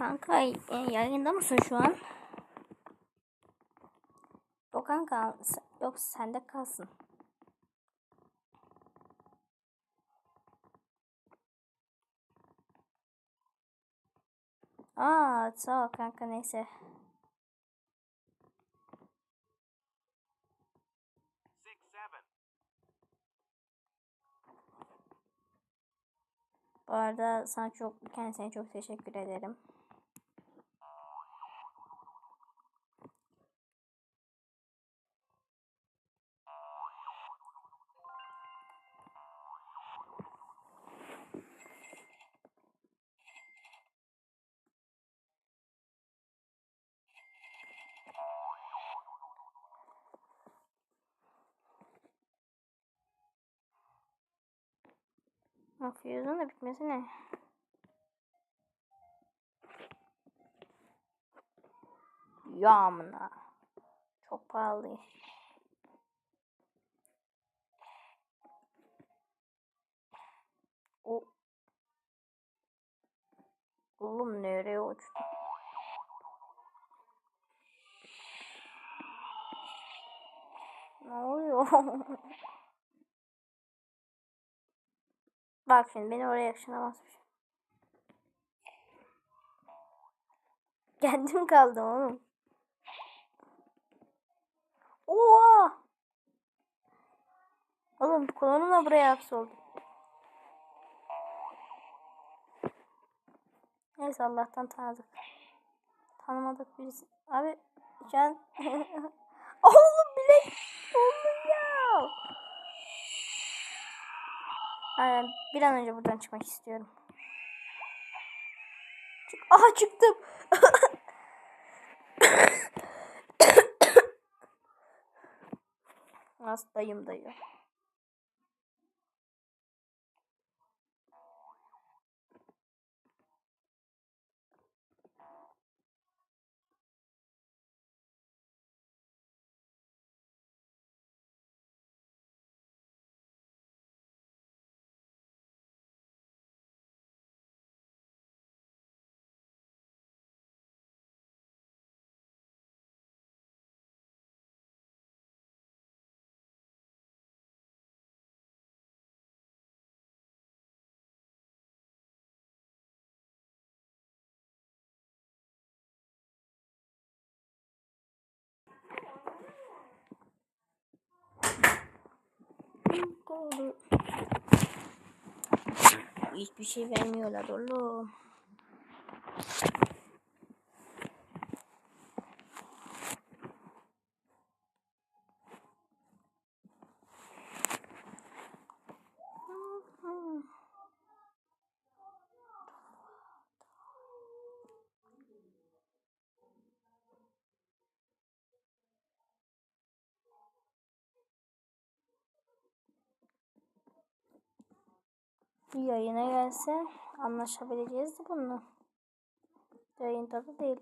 Kanka e, yayında mısın şu an? Yok kanka sen- yok sende kalsın. Aa sağ ol kanka neyse. Bu arada sana çok kendisine çok teşekkür ederim. Fuse'un da bitmesi ne? Ya amına. Çok pahalı. O Oğlum nereye uçtu? Ne oluyor? Bak şimdi beni oraya yakıştıramazmış. Kendim kaldım oğlum. Oha! Oğlum kolonumla buraya hapsoldu. Neyse Allah'tan tanıdık. Tanımadık birisi. Abi can... Oğlum bile... Oğlum ya! Aynen bir an önce buradan çıkmak istiyorum. Çık Aha çıktım. Hastayım dayı. Hiçbir şey vermiyorlar oğlum. Bir yayına gelse anlaşabileceğiz de bununla. Yayında da değil.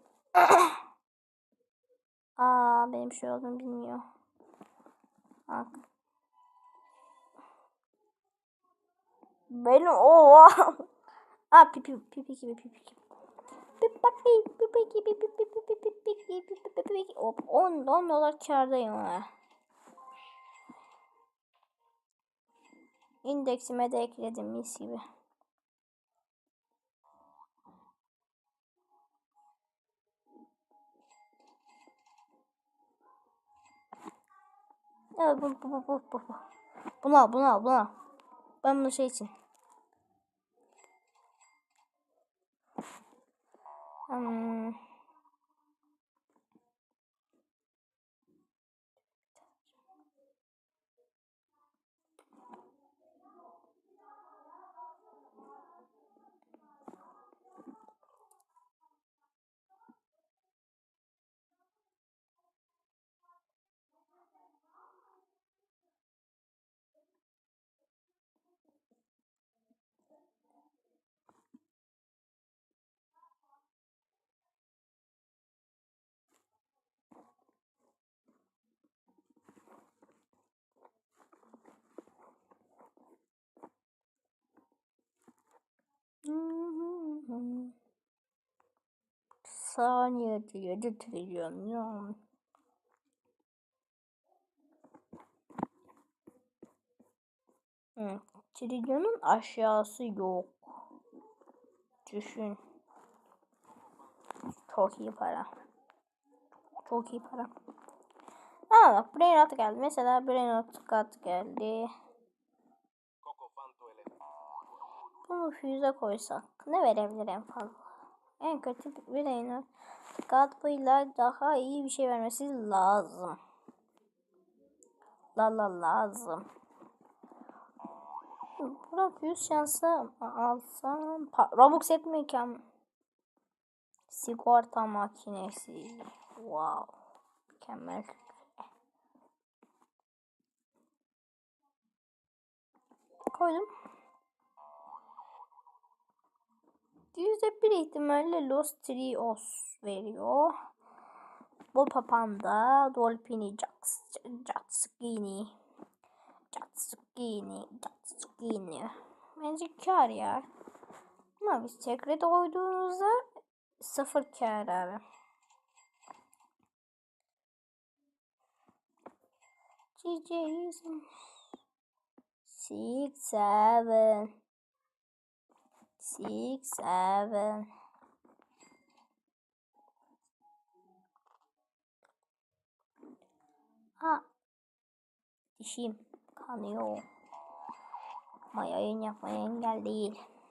Aa benim şey olduğunu bilmiyor. Bak. Benim o Aa pipi pipi gibi pipi gibi. Pipi bak pipi gibi pipi pipi pipi pipi pipi pipi. Hop 10 10 dolar kârdayım ha. İndeksime de ekledim mis gibi. Evet bu bu bu bu bu. bu. Bunu al bunu al bunu al. Ben bunu şey için. Saniyede 7 trilyon ya. Hı. Trilyonun aşağısı yok. Düşün. Çok iyi para. Çok iyi para. Ha bak brain geldi. Mesela brain rot kat geldi. Bunu füze koysak ne verebilir en fazla? En kötü bir brain katıyla daha iyi bir şey vermesi lazım. La la lazım. Burak 100 şansı alsam Robux etmiyorken sigorta makinesi wow mükemmel koydum yüzde bir ihtimalle Los Trios veriyor. Bu papanda Dolpini Jatskini Jatskini Jatskini bence kar ya. Ama biz tekrar koyduğumuzda sıfır kar abi. GG's six seven six seven Ha dişim kanıyor. Ama yayın yapmaya engel değil.